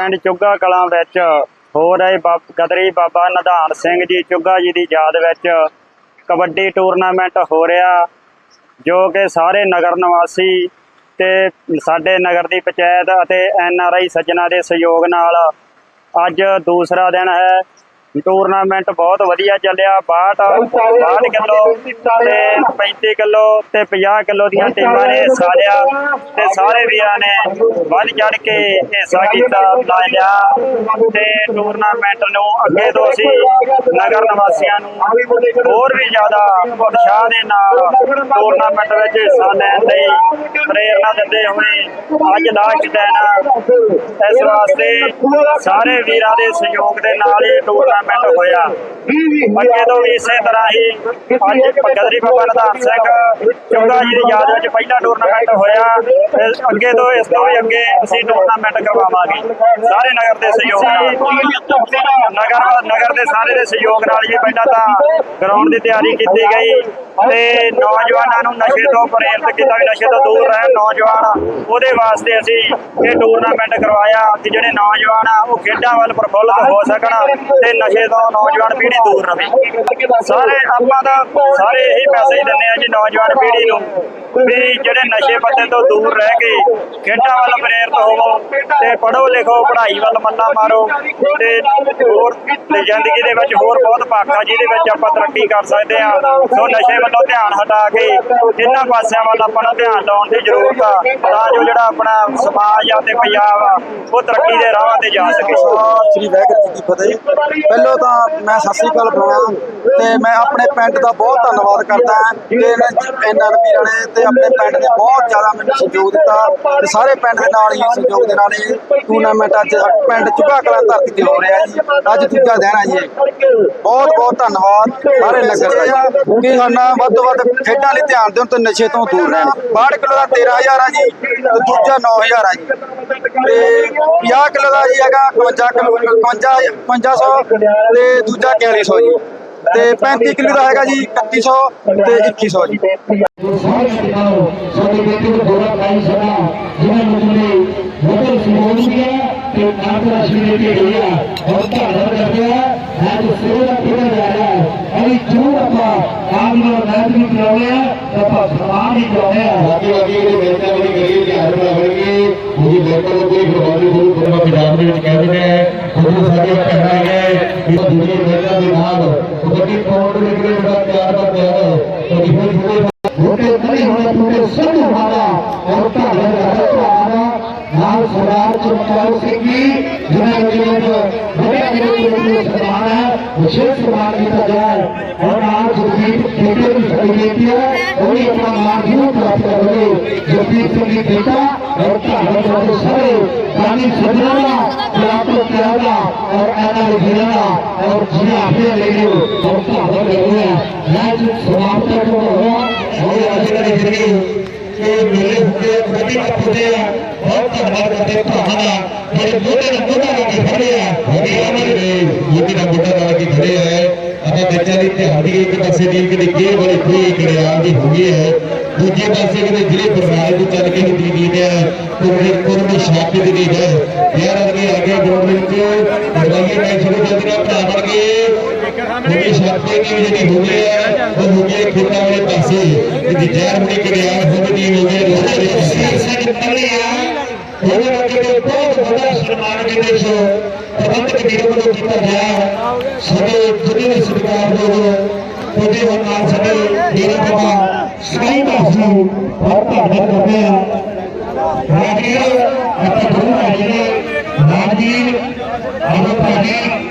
ਪਿੰਡ ਚੁੱਗਾ ਕਲਾਂ ਵਿੱਚ ਹੋ ਰਹੇ ਬਾਬ- ਗਦਰੀ ਬਾਬਾ ਨਿਧਾਨ ਸਿੰਘ ਜੀ ਚੁੱਗਾ ਜੀ ਦੀ ਯਾਦ ਵਿੱਚ ਕਬੱਡੀ ਟੂਰਨਾਮੈਂਟ ਹੋ ਰਿਹਾ, ਜੋ ਕਿ ਸਾਰੇ ਨਗਰ ਨਿਵਾਸੀ ਤੇ ਸਾਡੇ ਨਗਰ ਦੀ ਪੰਚਾਇਤ ਅਤੇ ਐਨ ਆਰ ਆਈ ਸੱਜਣਾ ਦੇ ਸਹਿਯੋਗ ਨਾਲ ਅੱਜ ਦੂਸਰਾ ਦਿਨ ਹੈ। ਟੂਰਨਾਮੈਂਟ ਬਹੁਤ ਵਧੀਆ ਚੱਲਿਆ 62 62 ਕਿਲੋ ਤੇ 35 ਕਿਲੋ ਤੇ 50 ਕਿਲੋ ਦੀਆਂ ਟੀਮਾਂ ਨੇ ਹਿੱਸਾ ਲਿਆ ਤੇ ਸਾਰੇ ਵੀਰਾਂ ਨੇ ਵੱਧ ਚੜ ਕੇ ਹਿੱਸਾ ਕੀਤਾ ਲਾ ਲਿਆ ਤੇ ਟੂਰਨਾਮੈਂਟ ਨੂੰ ਅੱਗੇ ਤੋਂ ਅਸੀਂ ਨਗਰ ਨਿਵਾਸੀਆਂ ਨੂੰ ਹੋਰ ਵੀ ਜ਼ਿਆਦਾ ਉਤਸ਼ਾਹ ਦੇ ਨਾਲ ਟੂਰਨਾਮੈਂਟ ਵਿੱਚ ਹਿੱਸਾ ਲੈਣ ਲਈ ਪ੍ਰੇਰਣਾ ਦਿੰਦੇ ਹੋਏ ਅੱਜ ਲਾਸਟ ਦਿਨ ਇਸ ਵਾਸਤੇ ਸਾਰੇ ਵੀਰਾਂ ਦੇ ਸਹਿਯੋਗ ਦੇ ਨਾਲ ਇਹ ਟੂਰਨਾਮੈਂਟ ਹੋਇਆ। ਅੱਗੇ ਤੋਂ ਵੀ ਇਸੇ ਤਰ੍ਹਾਂ ਹੀ ਅੱਜ ਗਦਰੀ ਬਾਬਾ ਨਿਧਾਨ ਸਿੰਘ ਚੁੰਗਾ ਜੀ ਦੀ ਯਾਦ ਵਿੱਚ ਪਹਿਲਾ ਟੂਰਨਾਮੈਂਟ ਹੋਇਆ। ਅੱਗੇ ਤੋਂ ਇਸ ਤੋਂ ਵੀ ਅੱਗੇ ਅਸੀਂ ਟੂਰਨਾਮੈਂਟ ਕਰਵਾਵਾਂਗੇ। ਸਾਰੇ ਨਗਰ ਦੇ ਸਹਿਯੋਗ ਨਾਲ। ਨਗਰ ਨਗਰ ਦੇ ਸਾਰੇ ਦੇ ਸਹਿਯੋਗ ਨਾਲ ਜੀ ਪਹਿਲਾਂ ਤਾਂ ਗਰਾਊਂਡ ਦੀ ਤਿਆਰੀ ਕੀਤੀ ਗਈ। ਤੇ ਨੌਜਵਾਨਾਂ ਨੂੰ ਨਸ਼ੇ ਤੋਂ ਪ੍ਰੇਰਿਤ ਕੀਤਾ ਵੀ ਨਸ਼ੇ ਤੋਂ ਦੂਰ ਰਹਿਣ ਨੌਜਵਾਨ। ਉਹਦੇ ਵਾਸਤੇ ਅਸੀਂ ਇਹ ਟੂਰਨਾਮੈਂਟ ਕਰਵਾਇਆ ਕਿ ਜਿਹੜੇ ਨੌਜਵਾਨ ਆ, ਉਹ ਖੇਡਾਂ ਵੱਲ ਪ੍ਰਫੁੱਲਤ ਹੋ ਸਕਣ ਤੇ ਨਸ਼ੇ ਤੋਂ ਨੌਜਵਾਨ ਪੀੜ੍ਹੀ ਦੂਰ ਰਵੇ। ਸਾਰੇ ਆਪਾਂ ਦਾ ਸਾਰੇ ਇਹੀ ਮੈਸੇਜ ਦਿੰਦੇ ਆ ਜੀ ਨੌਜਵਾਨ ਪੀੜ੍ਹੀ ਨੂੰ। ਵੀ ਜਿਹੜੇ ਨਸ਼ੇ ਪੱਤੇ ਤੋਂ ਦੂਰ ਰਹਿ ਕੇ ਖੇਡਾਂ ਵੱਲ ਪ੍ਰੇਰਿਤ ਹੋਵੋ ਤੇ ਪੜ੍ਹੋ ਲਿਖੋ, ਪੜ੍ਹਾਈ ਵੱਲ ਮੱਲਾ ਮਾਰੋ ਤੇ ਹੋਰ ਤੇ ਜ਼ਿੰਦਗੀ ਦੇ ਵਿੱਚ ਹੋਰ ਬਹੁਤ ਪਾਖਾ ਜਿਹਦੇ ਵਿੱਚ ਆਪਾਂ ਤਰੱਕੀ ਕਰ ਸਕਦੇ ਆ ਸੋ ਨਸ਼ੇ ਵੱਲੋਂ ਧਿਆਨ ਹਟਾ ਕੇ ਇਹਨਾਂ ਪਾਸਿਆਂ ਵੱਲ ਆਪਾਂ ਨੂੰ ਧਿਆਨ ਲਾਉਣ ਦੀ ਜ਼ਰੂਰਤ ਆ। ਤਾਂ ਜੋ ਜਿਹੜਾ ਆਪਣਾ ਸਮਾਜ ਆ ਤੇ ਪੰਜਾਬ ਆ, ਉਹ ਤਰੱਕੀ ਦੇ ਰਾਹਾਂ ਤੇ ਜਾ ਸਕੇ। ਸ੍ਰੀ ਵਾਹਿਗੁਰੂ ਜੀ ਕੀ ਫਤਿਹ ਪਹਿਲਾਂ ਤਾਂ ਮੈਂ ਸਤਿ ਸ੍ਰੀ ਅਕਾਲ ਬੁਲਾਉਣਾ ਤੇ ਮੈਂ ਆਪਣੇ ਪਿੰਡ ਦਾ ਬਹੁਤ ਧੰਨਵਾਦ ਕਰਦਾ ਕਿ ਇਹਨਾਂ ਵੀਰਾਂ ਨੇ ਤੇ ਆਪਣੇ ਪਿੰਡ ਨੇ ਬਹੁਤ ਜ਼ਿਆਦਾ ਮੈਨੂੰ ਸਹਿਯੋਗ ਦਿੱਤਾ ਤੇ ਸਾਰੇ ਪਿੰਡ ਦੇ ਨਾਲ ਹੀ ਸਹਿਯੋਗ ਦੇ ਨਾਲ ਇਹ ਟੂਰਨਾਮੈਂਟ ਅੱਜ ਪਿੰਡ ਚੁਗਾ ਕਲਾਂ ਧਰਤੀ ਤੇ ਹੋ ਰਿਹਾ ਜੀ। ਅੱਜ ਦੂਜਾ ਦਿਨ ਹੈ ਜੀ। ਬਹੁਤ ਬਹੁਤ ਧੰਨਵਾਦ। ਸਾਰੇ ਨਗਰ ਦਾ ਕਿ ਸਾਡਾ ਵੱਧ ਤੋਂ ਵੱਧ ਖੇਡਾਂ ਲਈ ਧਿਆਨ ਦੇਣ ਤੇ ਨਸ਼ੇ ਤੋਂ ਦੂਰ ਰਹਿਣ। 62 ਕਿਲੋ ਦਾ 13000 ਆ ਜੀ ਤੇ ਦੂਜਾ 9000 ਆ ਜੀ। ਤੇ 50 ਕਿਲੋ ਦਾ ਜੀ ਹੈਗਾ 55 ਕਿਲੋ 55 5500 ਤੇ ਦੂਜਾ 4100 ਜੀ? ਤੇ 35 ਕਿਲੋ ਦਾ ਹੈਗਾ ਜੀ 3100 ਤੇ 2100 ਜੀ ਸਾਰੇ ਸਿਖਾਓ ਸਾਡੇ ਬੇਟੇ ਨੂੰ ਗੋਰਾ ਪਾਈ ਸਦਾ ਜਿਨ੍ਹਾਂ ਮੁੰਡੇ ਬਹੁਤ ਸਹਿਯੋਗ ਦਿਆ ਤੇ ਅੰਤਰਰਾਸ਼ਟਰੀ ਦੇ ਕੇ ਹੋਇਆ ਔਰ ਧੰਨਵਾਦ ਕਰਦੇ ਆ ਅੱਜ ਸੇਵਾ ਦਾ ਪੂਰਾ ਜਾ ਰਿਹਾ ਹੈ ਅਈ ਜੂਰ ਆਪਾਂ ਆਪ ਨੂੰ ਮੈਚ ਵੀ ਕਰਾਉਣੇ ਆ ਆਪਾਂ ਸਨਮਾਨ ਵੀ ਕਰਾਉਣੇ ਆ ਬਾਕੀ ਬਾਕੀ ਜਿਹੜੇ ਬੈਠਾ ਵਾਲੀ ਕਰੀ ਧਿਆਨ ਬਣਾਉਣਗੇ ਉਹਦੀ ਬੈਠਾ ਨੂੰ ਕੋਈ ਪ੍ਰਭਾਵੀ ਗੁਰੂ ਗੁਰੂ ਪੰਜਾਬ ਦੇ ਵਿੱਚ ਕਹਿ ਦਿੰਦੇ ਹੈ ਉਹ ਸਾਡੇ ਕਹਿਣਾ ਹੈ ਦੂਜੇ ਬੈਠਾ ਦੇ ਨਾਲ ਕਬੱਡੀ ਪਾਉਣ ਦੇ ਲਈ ਬੜਾ ਪਿਆਰ ਦਾ ਪਿਆਰ ਹੈ। ਕਦੀ ਫਿਰ ਜਿਹੜੇ ਨਹੀਂ ਹੋਣਾ ਪੂਰੇ ਸਭ ਹਾਰਾ ਔਰ ਧੰਨਵਾਦ ਕਰਦੇ ਤੁਹਾਡਾ ਨਾਲ ਸਰਦਾਰ ਚਮਕੌਰ ਸਿੰਘ ਜੀ ਜਿਨ੍ਹਾਂ ਨੇ ਜਿਹੜੇ ਬੜੇ ਗਿਰੇ ਦੇ ਸਨਮਾਨ ਹੈ ਵਿਸ਼ੇਸ਼ ਸਨਮਾਨ ਕੀਤਾ ਗਿਆ ਹੈ ਔਰ ਨਾਲ ਜਗਦੀਪ ਖੇਤੇ ਦੀ ਸਾਡੀ ਬੇਟੀ ਹੈ ਉਹ ਵੀ ਆਪਣਾ ਮਾਣ ਜ਼ਰੂਰ ਪ੍ਰਾਪਤ ਕਰਨਗੇ ਜਗਦੀਪ ਸਿੰਘ ਜੀ ਬੇਟਾ ਔਰ ਧੰਨਵਾਦ ਕਰਦੇ ਸਾਰੇ ਦਾਨੀ ਸੱਜਣਾਂ ਦਾ ਤੇ ਆਪ ਨੂੰ ਪਿਆਰ ਦਾ ਔਰ ਇਹਨਾਂ ਦੇ ਵੀਰਾਂ ਦਾ ਔਰ ਜਿਹਨਾਂ ਆਪਣੇ ਲੈ ਲਿਓ ਔਰ ਧੰਨਵਾਦ ਕਰਦੇ ਹਾਂ ਮੈਚ ਸਮਾਪਤ ਹੋ ਹੋਇਆ ਉਹ ਅੱਜ ਕੱਲ੍ਹ ਜਿਹੜੀ ਇਹ ਮੇਲੇ ਹੁੰਦੇ ਆ ਕਬੱਡੀ ਕੱਪ ਆਪਾਂ ਬੱਚਿਆਂ ਦੀ ਦਿਹਾੜੀ ਇੱਕ ਪਾਸੇ ਦੀ ਕਿਤੇ ਗੇਰ ਵਾਲੀ ਖੂਹੀ ਕੜਿਆਲ ਦੀ ਹੋ ਗਈ ਹੈ। ਦੂਜੇ ਪਾਸੇ ਕਿਤੇ ਜਿਹੜੇ ਬਰਨਾਲੇ ਤੋਂ ਚੱਲ ਕੇ ਦੀ ਦੀ ਹੈ। ਕੋਰੇ ਕੋਰੇ ਸ਼ਾਪੇ ਦੀ ਦੀ ਹੈ। ਯਾਰ, ਅਗੇ ਅੱਗੇ ਗਰਾਊਂਡ ਵਿੱਚ ਦਵਾਈਆਂ ਮੈਚ ਸ਼ੁਰੂ ਕਰ ਦਿਆ ਭਰਾ ਬਣ ਗਏ। ਕੋਰੇ ਸ਼ਾਪੇ ਦੀ ਜਿਹੜੀ ਹੋ ਗਈ ਹੈ, ਉਹ ਹੋ ਗਈ ਖੇਤਾਂ ਵਾਲੇ ਪਾਸੇ। ਜਿਹਦੀ ਜ਼ਹਿਰ ਬਣੀ ਕੜਿਆਲ ਹੋ ਗਈ ਹੋ ਗਈ ਰੋਡ ਦੇ ਪਾਸੇ ਸਾਡੇ ਪਹਿਲੇ ਆ ਹੋਰ ਅੱਗੇ ਤੋਂ ਬਹੁਤ ਵੱਡਾ ਸਨਮਾਨ ਜਿਹੜੇ ਸੋ ਪ੍ਰਬੰਧਕ ਵੀਰਾਂ ਵੱਲੋਂ ਕੀਤਾ ਗਿਆ ਹੈ। ਸਾਡੇ ਜਿਹੜੇ ਸਰਕਾਰ ਦੇ ਉਹਦੇ ਹੋਰ ਨਾਲ ਸਾਡੇ ਡੇਰਾ ਬਾਬਾ ਸਾਈਂ ਬਾਸੂ ਬਹੁਤ ਧੰਨਵਾਦ ਕਰਦੇ ਆ ਰਾਜੀਰ ਆਪਾਂ ਦੋਨੋਂ ਆ ਜਿਹੜੇ ਰਾਜੀਰ ਆਲੋ ਭਾਜੀ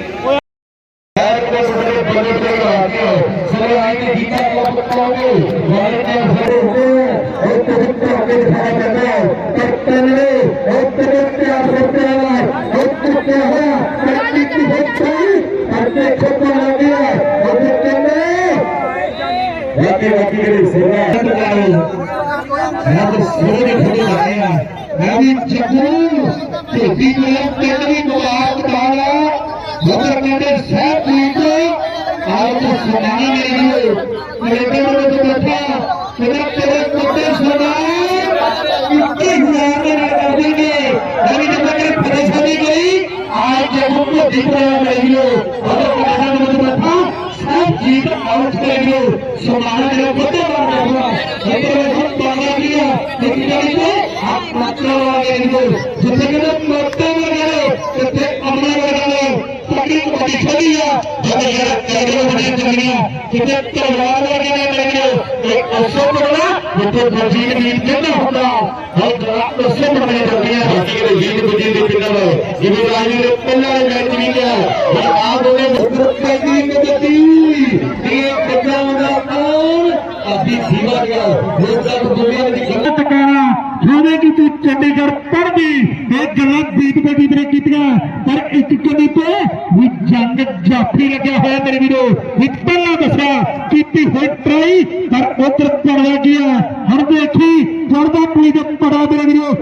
ਬਾਕੀ ਜਿਹੜੇ ਸੇਵਾ ਰੱਬ ਸੋਹਣੇ ਖੜੇ ਲਾਏ ਮੈਂ ਵੀ ਜੱਗੂ ਢੇਡੀ ਕੋਲ ਪਿੰਡ ਵੀ ਮੁਬਾਰਕ ਦਾਲਾ ਮਗਰ ਕਹਿੰਦੇ ਸਹਿਬ ਜੀ ਤੋਂ ਆਓ ਸੁਣਾਈ ਨਹੀਂ ਹੋਏ ਕੈਨੇਡਾ ਦੇ ਬੈਠਾ ਤੇਰੇ সমানে লক্ষ্যতে পারবো যেতে সব পাওয়া গিয়া দেখতে আপ মাত্র কিন্তু যেতে গেলে মরতে গেলে যেতে আমরা গেলে তাকে কবি ছড়িয়া যেতে গেলে কেবল বসে ছড়িয়া যেতে তো মার গেলে লেগে এক অসম বলা যেতে বসে নীল কেন হলো হয় জলা অসম বলে ছড়িয়া যেতে গেলে হিন্দ বুঝি দিতে গেল ইবি রাজি রে পেলা ম্যাচ ਵੀ ਗਿਆ ਆ ਬੋਲੇ ਮੁਕਤ ਦੀ ਕਦਤੀ ਇਹ ਕਿਦਾਂ ਦਾ ਅਭੀ ਧੀਵਾ ਗਿਆ ਇਹ ਤੱਕ ਦੁਨੀਆ ਦੀ ਗਲਤ ਕਹਿਣਾ ਹੋਵੇ ਕਿ ਤੂੰ ਚੰਡੀਗੜ੍ਹ ਪੜ੍ਹਦੀ ਇਹ ਗੱਲਾਂ ਬੀਤ ਪੇ ਬੀਤ ਨੇ ਕੀਤੀਆਂ। ਪਰ ਇੱਕ ਕਦੀ ਤੇ ਵੀ ਜੰਗ ਜਾਫੀ ਲੱਗਿਆ ਹੋਇਆ ਮੇਰੇ ਵੀਰੋ। ਇੱਕ ਪਹਿਲਾਂ ਦੱਸਿਆ ਕੀਤੀ ਹੋਈ ਟਰਾਈ ਪਰ ਉਧਰ ਪੜਵਾ ਗਿਆ। ਹੁਣ ਦੇਖੀ ਪੜਦਾ ਪੁਲੀ ਦੇ ਪੜਾ ਮੇਰੇ ਵੀਰੋ।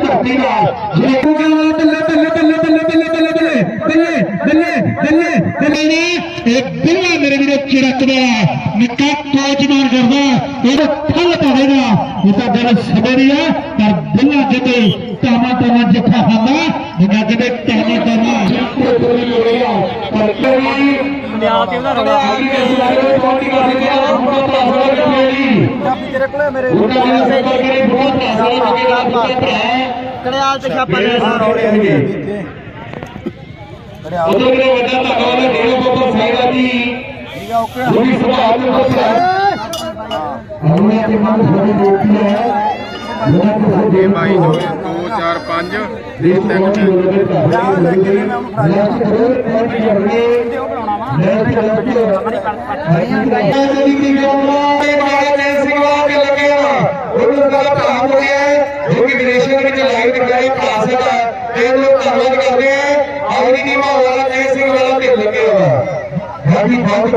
ਧਰਤੀ ਦਾ ਜਿਹੜੇ ਕੋ ਗੱਲ ਬੱਲੇ ਬੱਲੇ ਬੱਲੇ ਬੱਲੇ ਬੱਲੇ ਬੱਲੇ ਬੱਲੇ ਬੱਲੇ ਬੱਲੇ ਬੱਲੇ ਬੱਲੇ ਚਿੜਕ ਵਾਲਾ ਨਿੱਕਾ ਕੋਚਮਾਨ ਕਰਦਾ ਇਹਦਾ ਫਲ ਪਾਵੇਗਾ ਇਹ ਤਾਂ ਗੱਲ ਸਮੇਂ ਹੈ ਪਰ ਦਿਲਾਂ ਜਿੱਤੇ ਤਾਮਾ ਤਾਮਾ ਜਿੱਥਾ ਹੁੰਦਾ ਇਹਨਾਂ ਜਿੱਤੇ ਤਾਮਾ ਤਾਮਾ ਪਰ ਕੋਈ ਨਿਆਂ ਤੇ ਉਹਦਾ ਰੋਣਾ ਆ ਗਿਆ। ਜਿਹੜੇ ਪਾਰਟੀ ਕਰ ਗਿਆ। ਉਹਦਾ ਪਾਸਵਰਡ ਕਿਹੜੀ ਤੇਰੇ ਕੋਲੇ ਮੇਰੇ। ਉਹਦਾ ਪਾਸਵਰਡ ਕਿਹੜੀ ਬਹੁਤ ਪਾਸਵਰਡ ਕਿਹੜਾ ਭਰਾ ਕੜਿਆਲ ਤੇ ਛਾਪਾ ਦੇ ਰੋੜੇ ਹੈਗੇ ਉਦੋਂ ਕਿਹੜਾ ਵੱਡਾ ਧੰਨਵਾਦ ਦੇਣਾ ਬਾਬਾ ਸਾਹਿਬਾ ਜੀ ਠੀਕ ਆ ਓਕੇ ਮੇਰੀ ਸਵਾਲ ਇਹ ਹੈ ਹਮੇ ਦੀ ਮੰਗ ਬੜੀ ਬੇਟੀ ਹੈ ਇਹ ਬਾਈ ਜੋ 2 4 5 ਦੇ ਤਿੰਨ ਜੋ ਕਿ ਵਿਦੇਸ਼ਾਂ ਵਿੱਚ ਲਾਈਵ ਦਿਖਾਈ ਪਾਸ ਹੈ ਇਹ ਲੋਕ ਧੰਨਵਾਦ ਕਰਦੇ ప్రతి భారత